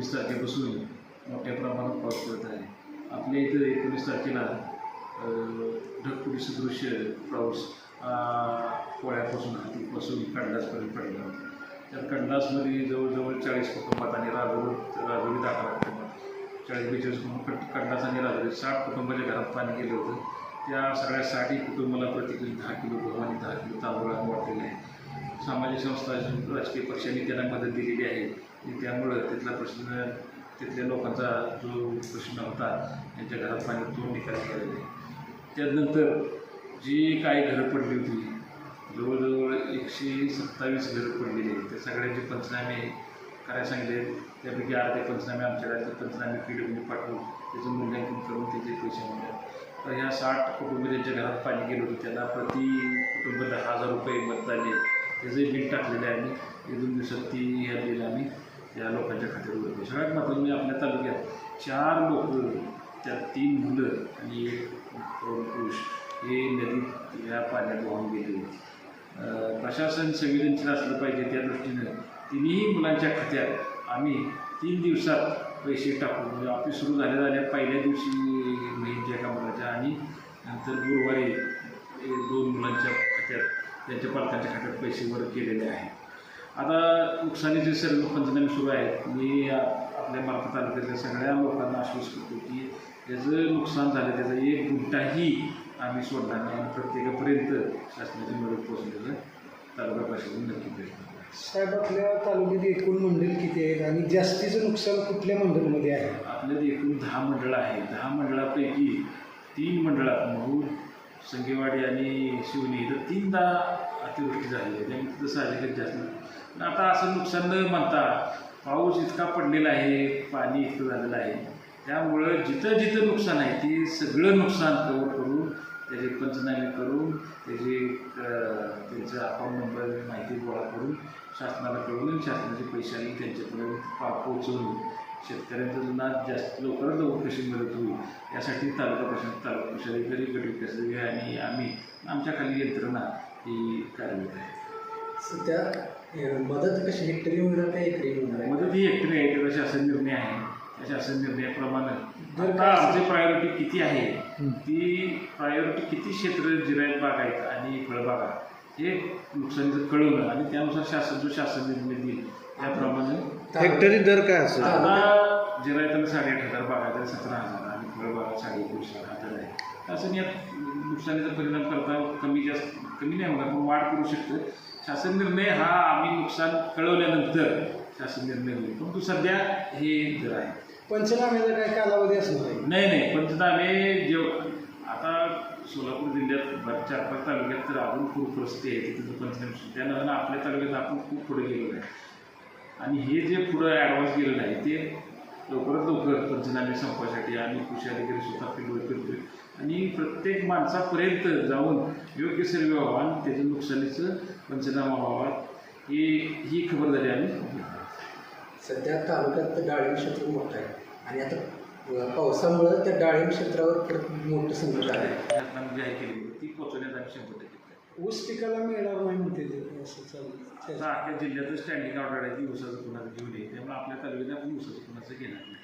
एकोणीस तारखेपासून मोठ्या प्रमाणात पाऊस पडत आहे. आपल्या इथं एकोणीस तारखेला ढगपुडीचं दृश्य पाऊस पोळ्यापासून हातीपासून कंडासपर्यंत पडला होता. त्या जवळजवळ चाळीस कुटुंबात आणि राजोरी राजोरीत अकरा कुटुंबात चाळीस बेचाळीस कुटुंब कट कंडास आणि राजोरी साठ कुटुंबाच्या घरात पाणी गेलं होतं. त्या सगळ्या साठी कुटुंबाला प्रतिकिलो दहा किलो गहू आणि दहा किलो तांदूळ वाटलेले आहे सामाजिक संस्था राजकीय पक्षांनी त्यांना मदत दिलेली आहे. आणि त्यामुळं तिथला प्रश्न तिथल्या लोकांचा जो प्रश्न होता त्यांच्या घरात पाणी तो निकाल केलेला आहे त्यानंतर जी काही घरं पडली होती जवळजवळ एकशे सत्तावीस घरं पडलेली त्या सगळ्यांचे पंचनामे करायला सांगितले त्यापैकी अर्धे पंचनामे आमच्या राज्यात पंचनामे पी डब्ल्यू पाठवून त्याचं मूल्यांकन करून त्याचे पैसे मिळतात तर ह्या साठ कुटुंब ज्यांच्या घरात पाणी गेलं होतं. त्यांना प्रति कुटुंब दहा हजार रुपये मदत आली. त्याचंही बिल टाकलेलं आहे आम्ही. एक दोन दिवसात ती ह्या बिल आम्ही. या लोकांच्या खात्यावर उरते सगळ्यात महत्त्वाचं म्हणजे आपल्या तालुक्यात चार लोक त्यात तीन मुलं आणि एक पुरुष. हे नदीत या पाण्यात वाहून गेले होते. प्रशासन संवेदनशील असलं पाहिजे त्या दृष्टीनं. तिन्ही मुलांच्या खात्यात आम्ही तीन दिवसात पैसे टाकू म्हणजे ऑफिस सुरू झाल्या झाल्या पहिल्या दिवशी महिन्याच्या एका मुलाच्या आणि नंतर गुरुवारी दोन मुलांच्या खात्यात त्यांच्या पालकांच्या खात्यात पैसे वर केलेले आहेत. आता नुकसानीचे सर्व पंचनामे सुरू आहेत मी आपल्या मार्फत तालुक्यातल्या सगळ्या लोकांना आश्वस्त करतो की त्याचं नुकसान झालं त्याचा एक गुंठाही आम्ही सोडणार नाही आणि प्रत्येकापर्यंत शासनाची मदत पोहोचण्याचा तालुका प्रशासन नक्की प्रयत्न. साहेब आपल्या तालुक्यात एकूण मंडळ किती आहेत आणि जास्तीचं नुकसान कुठल्या मंडळमध्ये आहे आपल्यात एकूण दहा मंडळं आहेत दहा मंडळापैकी तीन मंडळात महूर संगेवाडी आणि शिवणी इथं तीनदा अतिवृष्टी झाली आहे त्यामुळे तिथं साहजिकच जास्त. आता असं नुकसान न म्हणता पाऊस इतका पडलेला आहे पाणी इतकं झालेलं आहे. त्यामुळं जिथं जिथं नुकसान आहे ते सगळं नुकसान कवर करून त्याचे पंचनामे करून त्याचे अं, त्यांचा अकाउंट नंबर माहिती गोळा करून शासनाला कळवून शासनाचे पैशाने आणि पा पोचवून शेतकऱ्यांचा जुना जास्त लवकरात लवकर कशी मदत होईल. यासाठी तालुका प्रशासन तालुका प्रशासनाधिकारी गट विकास अधिकारी आणि आम्ही आमच्या खाली यंत्रणा ही कार्यरत आहे. सध्या मदत कशी हेक्टरी मिळणार का एकरी मिळणार आहे? मदत ही एकटी आहे त्याचा शासन निर्णय आहे. त्या शासन निर्णयाप्रमाणे जर आता काय- आमची प्रायोरिटी किती आहे. ती प्रायोरिटी किती क्षेत्र जिरायत बाग आहेत आणि फळबागा? हे नुकसानीचं कळवणं आणि त्यानुसार शासन जो शासन निर्णय देईल त्याप्रमाणे हेक्टरी दर काय असेल? आता जिरायताला साडेआठ हजार बागा सतरा हजार आणि फळबागा साडे एकोणीस हजार आहे. असं यात नुकसानीचा परिणाम करता कमी जास्त कमी नाही होणार पण वाढ करू शकतं. शासन निर्णय हा आम्ही नुकसान कळवल्यानंतर शासन निर्णय होईल. परंतु सध्या हे दर आहे. पंचनाम्याचा काय कालावधी असणार नाही नाही. पंचनामे जे आता सोलापूर जिल्ह्यात चार पाच तालुक्यात तर अजून खूप रस्ते आहे तिथं पंचनामे सुरू. त्यानंतर आपल्या तालुक्यात आपण खूप पुढे गेलेलो आहे. आणि हे जे पुढं ॲडव्हान्स गेलेलं आहे ते लवकरात लवकर पंचनामे संपवासाठी आम्ही कृषी अधिकारी स्वतः फील्डवर करतोय. आणि प्रत्येक माणसापर्यंत जाऊन योग्य सर्वे व्हावा आणि त्याच्या नुकसानीचं पंचनामा व्हावा ही ही खबरदारी आम्ही सध्या तालुक्यात डाळी क्षेत्र मोठं आहे. आणि आता पावसामुळं त्या डाळिंब क्षेत्रावर परत मोठं संकट आलं. आहे शासनाने जी आहे केली ती पोहोचवण्यात आम्ही शंभर टक्के. प्रयत्न ऊस पिकाला मिळणार नाही म्हणते ते असं चालू आता अख्ख्या जिल्ह्यातच स्टँडिंग ऑर्डर आहे ती ऊसाचं कुणाचं घेऊन ये त्यामुळे आपल्या तालुक्यात आपण ऊसाचं कुणाचं घेणार नाही.